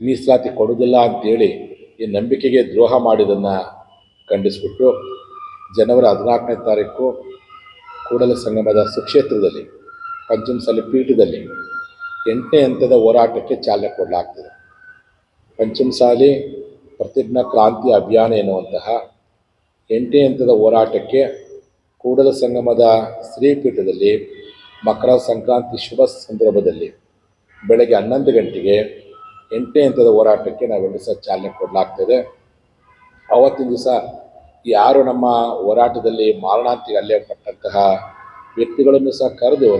ಮೀಸಲಾತಿ ಕೊಡುವುದಿಲ್ಲ ಅಂತೇಳಿ ಈ ನಂಬಿಕೆಗೆ ದ್ರೋಹ ಮಾಡಿದ್ದನ್ನು ಖಂಡಿಸಿಬಿಟ್ಟು ಜನವರಿ ಹದಿನಾಲ್ಕನೇ ತಾರೀಕು ಕೂಡಲ ಸಂಗಮದ ಸುಕ್ಷೇತ್ರದಲ್ಲಿ, ಪಂಚಮಸಾಲಿ ಪೀಠದಲ್ಲಿ ಎಂಟನೇ ಹಂತದ ಹೋರಾಟಕ್ಕೆ ಚಾಲನೆ ಕೊಡಲಾಗ್ತದೆ. ಪಂಚಮಸಾಲಿ ಪ್ರತಿಜ್ಞಾ ಕ್ರಾಂತಿ ಅಭಿಯಾನ ಎನ್ನುವಂತಹ ಎಂಟನೇ ಹಂತದ ಹೋರಾಟಕ್ಕೆ ಕೂಡಲ ಸಂಗಮದ ಶ್ರೀಪೀಠದಲ್ಲಿ ಮಕರ ಸಂಕ್ರಾಂತಿ ಶುಭ ಸಂದರ್ಭದಲ್ಲಿ ಬೆಳಗ್ಗೆ ಹನ್ನೊಂದು ಗಂಟೆಗೆ ಎಂಟನೇ ಹಂತದ ಹೋರಾಟಕ್ಕೆ ನಾವೆಲ್ಲರೂ ಸಹ ಚಾಲನೆ ಕೊಡಲಾಗ್ತದೆ. ಅವತ್ತಿನ ದಿವಸ ಯಾರು ನಮ್ಮ ಹೋರಾಟದಲ್ಲಿ ಮಾರಣಾಂತಿಕ ಅಲ್ಲೇ ಪಟ್ಟಂತಹ ವ್ಯಕ್ತಿಗಳನ್ನು ಸಹ ಕರೆದು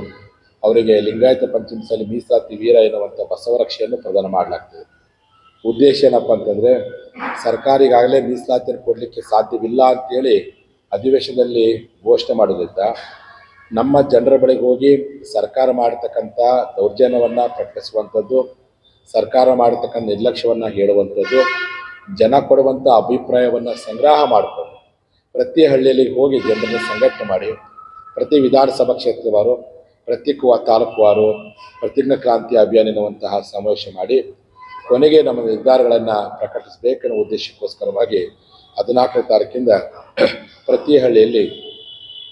ಅವರಿಗೆ ಲಿಂಗಾಯತ ಪಂಚಮಸಾಲಿ ಮೀಸಲಾತಿ ವೀರ ಎನ್ನುವಂಥ ಬಸವರಕ್ಷೆಯನ್ನು ಪ್ರದಾನ ಮಾಡಲಾಗ್ತದೆ. ಉದ್ದೇಶ ಏನಪ್ಪ ಅಂತಂದರೆ ಸರ್ಕಾರಿಗಾಗಲೇ ಮೀಸಲಾತಿಯನ್ನು ಕೊಡಲಿಕ್ಕೆ ಸಾಧ್ಯವಿಲ್ಲ ಅಂತೇಳಿ ಅಧಿವೇಶನದಲ್ಲಿ ಘೋಷಣೆ ಮಾಡೋದ್ರಿಂದ ನಮ್ಮ ಜನರ ಬಳಿಗೆ ಹೋಗಿ ಸರ್ಕಾರ ಮಾಡತಕ್ಕಂಥ ದೌರ್ಜನ್ಯವನ್ನು ಪ್ರಕಟಿಸುವಂಥದ್ದು, ಸರ್ಕಾರ ಮಾಡತಕ್ಕಂಥ ನಿರ್ಲಕ್ಷ್ಯವನ್ನು ಹೇಳುವಂಥದ್ದು, ಜನ ಕೊಡುವಂಥ ಅಭಿಪ್ರಾಯವನ್ನು ಸಂಗ್ರಹ ಮಾಡಿಕೊಂಡು ಪ್ರತಿ ಹಳ್ಳಿಯಲ್ಲಿ ಹೋಗಿ ಜನರನ್ನು ಸಂಘಟನೆ ಮಾಡಿ, ಪ್ರತಿ ವಿಧಾನಸಭಾ ಕ್ಷೇತ್ರವಾರು ಪ್ರತಿ ಕುವ ತಾಲೂಕುವಾರು ಪ್ರತಿಜ್ಞಾ ಕ್ರಾಂತಿ ಅಭಿಯಾನ ಎನ್ನುವಂತಹ ಸಮಾವೇಶ ಮಾಡಿ ಕೊನೆಗೆ ನಮ್ಮ ನಿರ್ಧಾರಗಳನ್ನು ಪ್ರಕಟಿಸಬೇಕೆನ್ನುವ ಉದ್ದೇಶಕ್ಕೋಸ್ಕರವಾಗಿ ಹದಿನಾಲ್ಕನೇ ತಾರೀಕಿಂದ ಪ್ರತಿ ಹಳ್ಳಿಯಲ್ಲಿ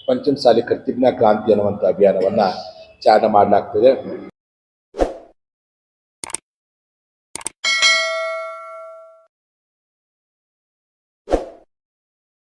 ಪಂಚಮಸಾಲಿ ಕರ್ತಿಜ್ಞಾ ಕ್ರಾಂತಿ ಅನ್ನುವಂಥ ಅಭಿಯಾನವನ್ನು ಚಾಲನೆ ಮಾಡಲಾಗ್ತದೆ.